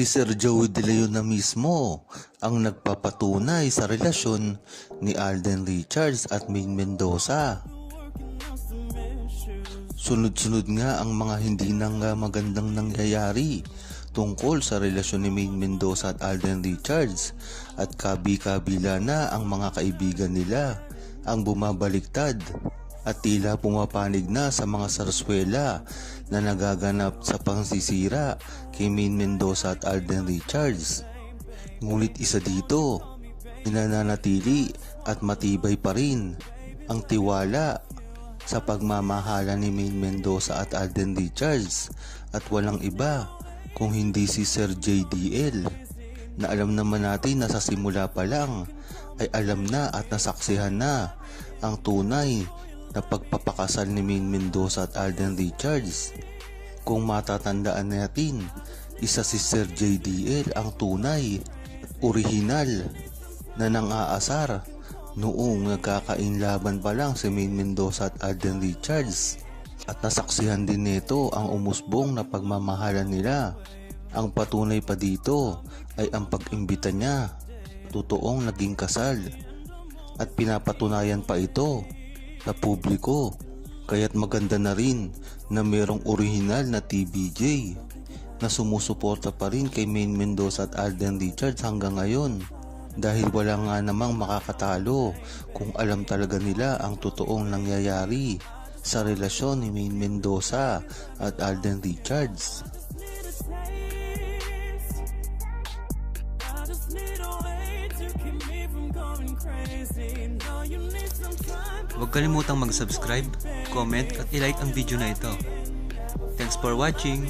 Si Sir Joey De Leon na mismo ang nagpapatunay sa relasyon ni Alden Richards at Maine Mendoza. Sunod-sunod nga ang mga hindi nang magandang nangyayari tungkol sa relasyon ni Maine Mendoza at Alden Richards at kabi-kabila na ang mga kaibigan nila ang bumabaliktad at tila pumapanig na sa mga sarswela na nagaganap sa pangsisira kay Maine Mendoza at Alden Richards. Ngunit isa dito, nananatili at matibay pa rin ang tiwala sa pagmamahala ni Maine Mendoza at Alden Richards at walang iba kung hindi si Sir JDL na alam naman natin na sa simula pa lang ay alam na at nasaksihan na ang tunay na pagpapakasal ni Maine Mendoza at Alden Richards. Kung matatandaan natin, isa si Sir JDL ang tunay orihinal na nang-aasar noong nagkakainlaban pa lang si Maine Mendoza at Alden Richards at nasaksihan din nito ang umusbong na pagmamahalan nila. Ang patunay pa dito ay ang pag-imbita niya totoong naging kasal at pinapatunayan pa ito sa publiko kaya't maganda na rin na merong orihinal na TBJ na sumusuporta pa rin kay Maine Mendoza at Alden Richards hanggang ngayon dahil wala nga namang makakatalo kung alam talaga nila ang totoong nangyayari sa relasyon ni Maine Mendoza at Alden Richards. I just need a way Huwag kalimutang mag-subscribe, comment at ilike ang video na ito. Thanks for watching!